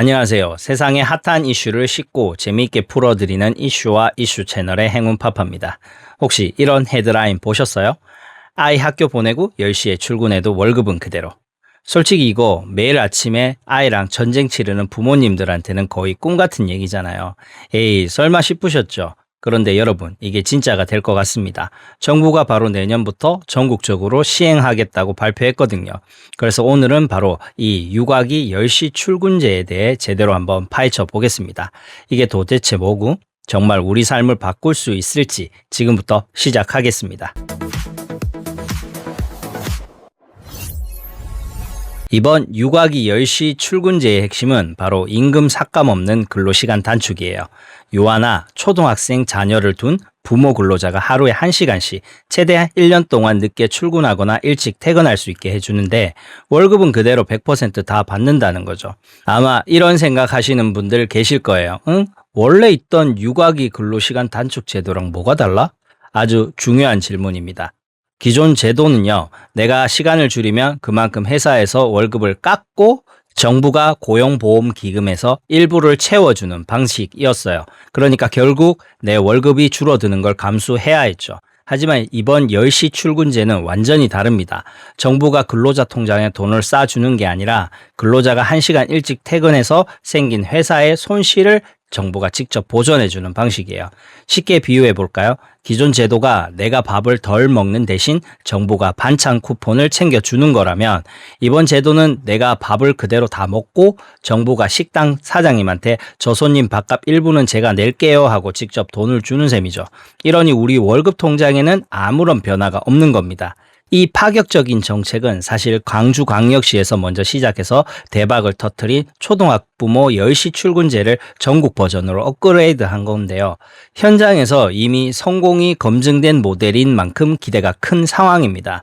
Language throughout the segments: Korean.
안녕하세요. 세상의 핫한 이슈를 쉽고 재미있게 풀어드리는 이슈와 이슈 채널의 행운파파입니다. 혹시 이런 헤드라인 보셨어요? 아이 학교 보내고 10시에 출근해도 월급은 그대로. 솔직히 이거 매일 아침에 아이랑 전쟁 치르는 부모님들한테는 거의 꿈 같은 얘기잖아요. 에이, 설마 싶으셨죠? 그런데 여러분, 이게 진짜가 될 것 같습니다. 정부가 바로 내년부터 전국적으로 시행하겠다고 발표했거든요. 그래서 오늘은 바로 이 육아기 10시 출근제에 대해 제대로 한번 파헤쳐 보겠습니다. 이게 도대체 뭐고? 정말 우리 삶을 바꿀 수 있을지 지금부터 시작하겠습니다. 이번 육아기 10시 출근제의 핵심은 바로 임금 삭감 없는 근로시간 단축이에요. 요하나 초등학생 자녀를 둔 부모 근로자가 하루에 1시간씩 최대 1년 동안 늦게 출근하거나 일찍 퇴근할 수 있게 해주는데 월급은 그대로 100%다 받는다는 거죠. 아마 이런 생각 하시는 분들 계실 거예요. 응? 원래 있던 육아기 근로시간 단축 제도랑 뭐가 달라? 아주 중요한 질문입니다. 기존 제도는요, 내가 시간을 줄이면 그만큼 회사에서 월급을 깎고 정부가 고용보험기금에서 일부를 채워주는 방식이었어요. 그러니까 결국 내 월급이 줄어드는 걸 감수해야 했죠. 하지만 이번 10시 출근제는 완전히 다릅니다. 정부가 근로자 통장에 돈을 싸주는 게 아니라 근로자가 1시간 일찍 퇴근해서 생긴 회사의 손실을 정부가 직접 보전해주는 방식이에요. 쉽게 비유해 볼까요? 기존 제도가 내가 밥을 덜 먹는 대신 정부가 반찬 쿠폰을 챙겨주는 거라면 이번 제도는 내가 밥을 그대로 다 먹고 정부가 식당 사장님한테 저 손님 밥값 일부는 제가 낼게요 하고 직접 돈을 주는 셈이죠. 이러니 우리 월급 통장에는 아무런 변화가 없는 겁니다. 이 파격적인 정책은 사실 광주광역시에서 먼저 시작해서 대박을 터뜨린 초등학부모 10시 출근제를 전국 버전으로 업그레이드 한 건데요. 현장에서 이미 성공이 검증된 모델인 만큼 기대가 큰 상황입니다.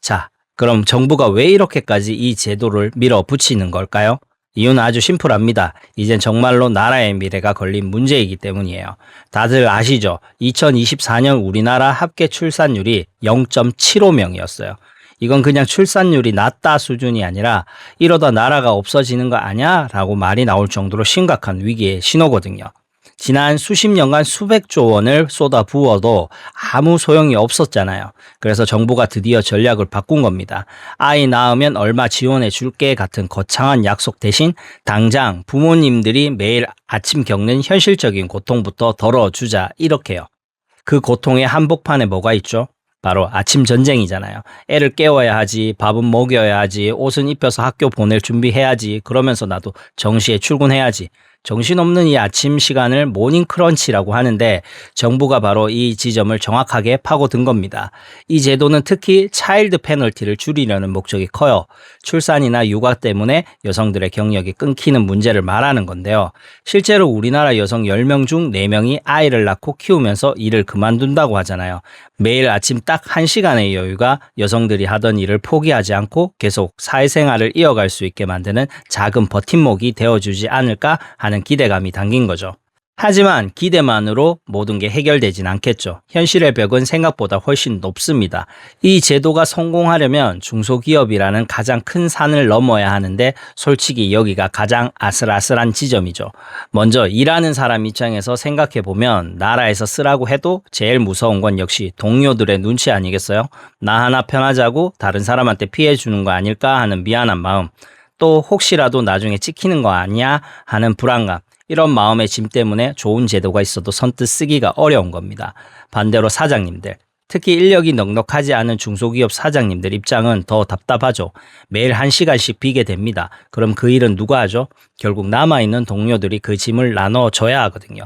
자, 그럼 정부가 왜 이렇게까지 이 제도를 밀어붙이는 걸까요? 이유는 아주 심플합니다. 이젠 정말로 나라의 미래가 걸린 문제이기 때문이에요. 다들 아시죠? 2024년 우리나라 합계 출산율이 0.75명이었어요. 이건 그냥 출산율이 낮다 수준이 아니라 이러다 나라가 없어지는 거 아니야? 라고 말이 나올 정도로 심각한 위기의 신호거든요. 지난 수십 년간 수백조 원을 쏟아 부어도 아무 소용이 없었잖아요. 그래서 정부가 드디어 전략을 바꾼 겁니다. 아이 낳으면 얼마 지원해 줄게 같은 거창한 약속 대신 당장 부모님들이 매일 아침 겪는 현실적인 고통부터 덜어주자 이렇게요. 그 고통의 한복판에 뭐가 있죠? 바로 아침 전쟁이잖아요. 애를 깨워야 하지, 밥은 먹여야 하지, 옷은 입혀서 학교 보낼 준비해야지, 그러면서 나도 정시에 출근해야지. 정신없는 이 아침 시간을 모닝 크런치라고 하는데 정부가 바로 이 지점을 정확하게 파고든 겁니다. 이 제도는 특히 차일드 페널티를 줄이려는 목적이 커요. 출산이나 육아 때문에 여성들의 경력이 끊기는 문제를 말하는 건데요. 실제로 우리나라 여성 10명 중 4명이 아이를 낳고 키우면서 일을 그만둔다고 하잖아요. 매일 아침 딱 1시간의 여유가 여성들이 하던 일을 포기하지 않고 계속 사회생활을 이어갈 수 있게 만드는 작은 버팀목이 되어주지 않을까 하는 기대감이 담긴 거죠. 하지만 기대만으로 모든 게 해결되진 않겠죠. 현실의 벽은 생각보다 훨씬 높습니다. 이 제도가 성공하려면 중소기업이라는 가장 큰 산을 넘어야 하는데 솔직히 여기가 가장 아슬아슬한 지점이죠. 먼저 일하는 사람 입장에서 생각해 보면 나라에서 쓰라고 해도 제일 무서운 건 역시 동료들의 눈치 아니겠어요? 나 하나 편하자고 다른 사람한테 피해 주는 거 아닐까 하는 미안한 마음. 또 혹시라도 나중에 찍히는 거 아니야 하는 불안감. 이런 마음의 짐 때문에 좋은 제도가 있어도 선뜻 쓰기가 어려운 겁니다. 반대로 사장님들, 특히 인력이 넉넉하지 않은 중소기업 사장님들 입장은 더 답답하죠. 매일 한 시간씩 비게 됩니다. 그럼 그 일은 누가 하죠? 결국 남아있는 동료들이 그 짐을 나눠줘야 하거든요.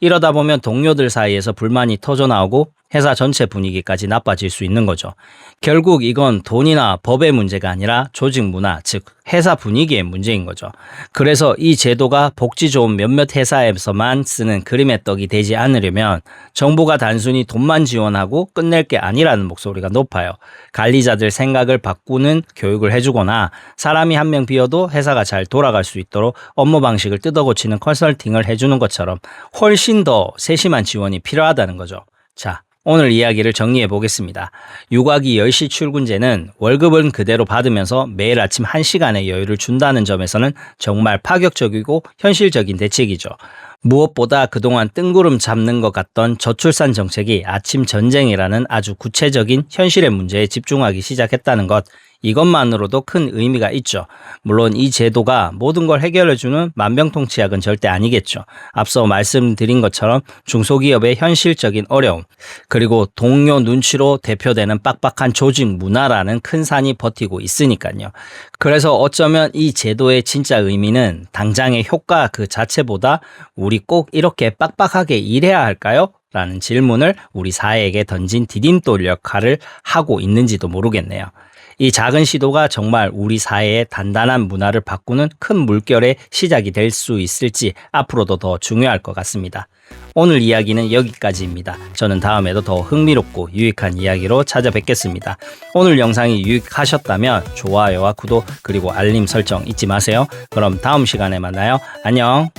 이러다 보면 동료들 사이에서 불만이 터져 나오고 회사 전체 분위기까지 나빠질 수 있는 거죠. 결국 이건 돈이나 법의 문제가 아니라 조직 문화, 즉 회사 분위기의 문제인 거죠. 그래서 이 제도가 복지 좋은 몇몇 회사에서만 쓰는 그림의 떡이 되지 않으려면 정부가 단순히 돈만 지원하고 끝낼 게 아니라는 목소리가 높아요. 관리자들 생각을 바꾸는 교육을 해주거나 사람이 한 명 비어도 회사가 잘 돌아갈 수 있도록 업무 방식을 뜯어고치는 컨설팅을 해주는 것처럼 훨씬 더 세심한 지원이 필요하다는 거죠. 자, 오늘 이야기를 정리해 보겠습니다. 육아기 10시 출근제는 월급은 그대로 받으면서 매일 아침 1시간의 여유를 준다는 점에서는 정말 파격적이고 현실적인 대책이죠. 무엇보다 그동안 뜬구름 잡는 것 같던 저출산 정책이 아침 전쟁이라는 아주 구체적인 현실의 문제에 집중하기 시작했다는 것. 이것만으로도 큰 의미가 있죠. 물론 이 제도가 모든 걸 해결해주는 만병통치약은 절대 아니겠죠. 앞서 말씀드린 것처럼 중소기업의 현실적인 어려움, 그리고 동료 눈치로 대표되는 빡빡한 조직 문화라는 큰 산이 버티고 있으니까요. 그래서 어쩌면 이 제도의 진짜 의미는 당장의 효과 그 자체보다 우리 꼭 이렇게 빡빡하게 일해야 할까요? 라는 질문을 우리 사회에게 던진 디딤돌 역할을 하고 있는지도 모르겠네요. 이 작은 시도가 정말 우리 사회의 단단한 문화를 바꾸는 큰 물결의 시작이 될 수 있을지 앞으로도 더 중요할 것 같습니다. 오늘 이야기는 여기까지입니다. 저는 다음에도 더 흥미롭고 유익한 이야기로 찾아뵙겠습니다. 오늘 영상이 유익하셨다면 좋아요와 구독 그리고 알림 설정 잊지 마세요. 그럼 다음 시간에 만나요. 안녕.